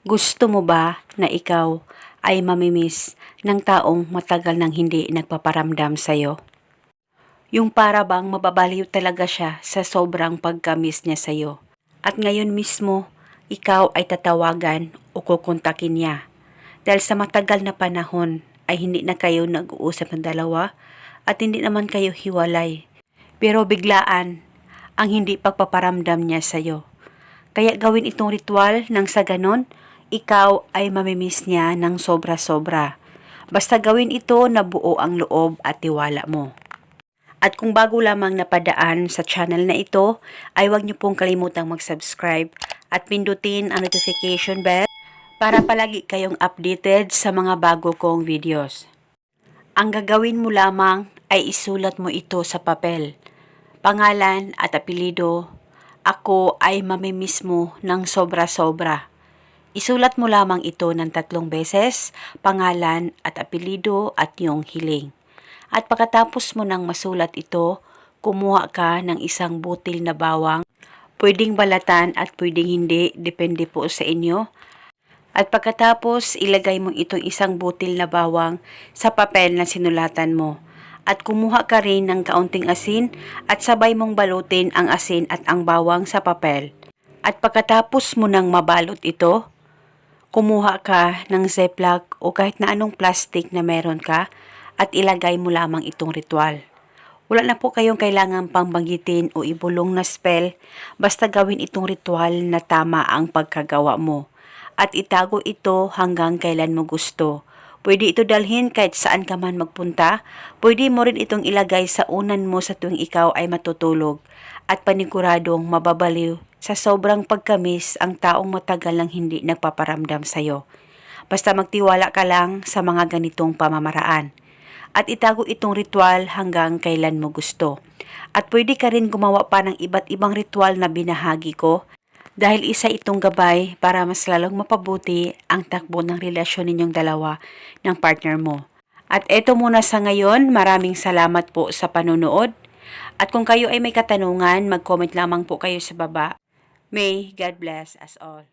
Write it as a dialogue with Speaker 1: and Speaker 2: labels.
Speaker 1: Gusto mo ba na ikaw ay mamimiss ng taong matagal nang hindi nagpaparamdam sa'yo? Yung para bang mababaliw talaga siya sa sobrang pagkamis niya sa'yo. At ngayon mismo, ikaw ay tatawagan o kukontakin niya. Dahil sa matagal na panahon ay hindi na kayo nag-uusap ng dalawa at hindi naman kayo hiwalay. Pero biglaan ang hindi pagpaparamdam niya sa'yo. Kaya gawin itong ritual nang sa ganon, ikaw ay mamimiss niya ng sobra-sobra. Basta gawin ito na buo ang loob at tiwala mo. At kung bago lamang napadaan sa channel na ito, ay huwag niyo pong kalimutang mag-subscribe at pindutin ang notification bell para palagi kayong updated sa mga bago kong videos. Ang gagawin mo lamang ay isulat mo ito sa papel. Pangalan at apelido, ako ay mamimiss mo ng sobra-sobra. Isulat mo lamang ito ng tatlong beses, pangalan at apelido at iyong hiling. At pagkatapos mo nang masulat ito, kumuha ka ng isang butil na bawang. Pwedeng balatan at pwedeng hindi, depende po sa inyo. At pagkatapos, ilagay mo itong isang butil na bawang sa papel na sinulatan mo. At kumuha ka rin ng kaunting asin at sabay mong balutin ang asin at ang bawang sa papel. At pagkatapos mo nang mabalot ito, kumuha ka ng ziplock o kahit na anong plastic na meron ka at ilagay mo lamang itong ritual. Wala na po kayong kailangan pang banggitin o ibulong na spell, basta gawin itong ritual na tama ang pagkagawa mo. At itago ito hanggang kailan mo gusto. Pwede ito dalhin kahit saan ka man magpunta. Pwede mo rin itong ilagay sa unan mo sa tuwing ikaw ay matutulog. At paniguradong mababaliw sa sobrang pagkamis ang taong matagal nang hindi nagpaparamdam sa'yo. Basta magtiwala ka lang sa mga ganitong pamamaraan at itago itong ritual hanggang kailan mo gusto. At pwede ka rin gumawa pa ng iba't ibang ritual na binahagi ko dahil isa itong gabay para mas lalong mapabuti ang takbo ng relasyon ninyong dalawa ng partner mo. At eto muna sa ngayon, maraming salamat po sa panonood. At kung kayo ay may katanungan, mag-comment lamang po kayo sa baba. May God bless us all.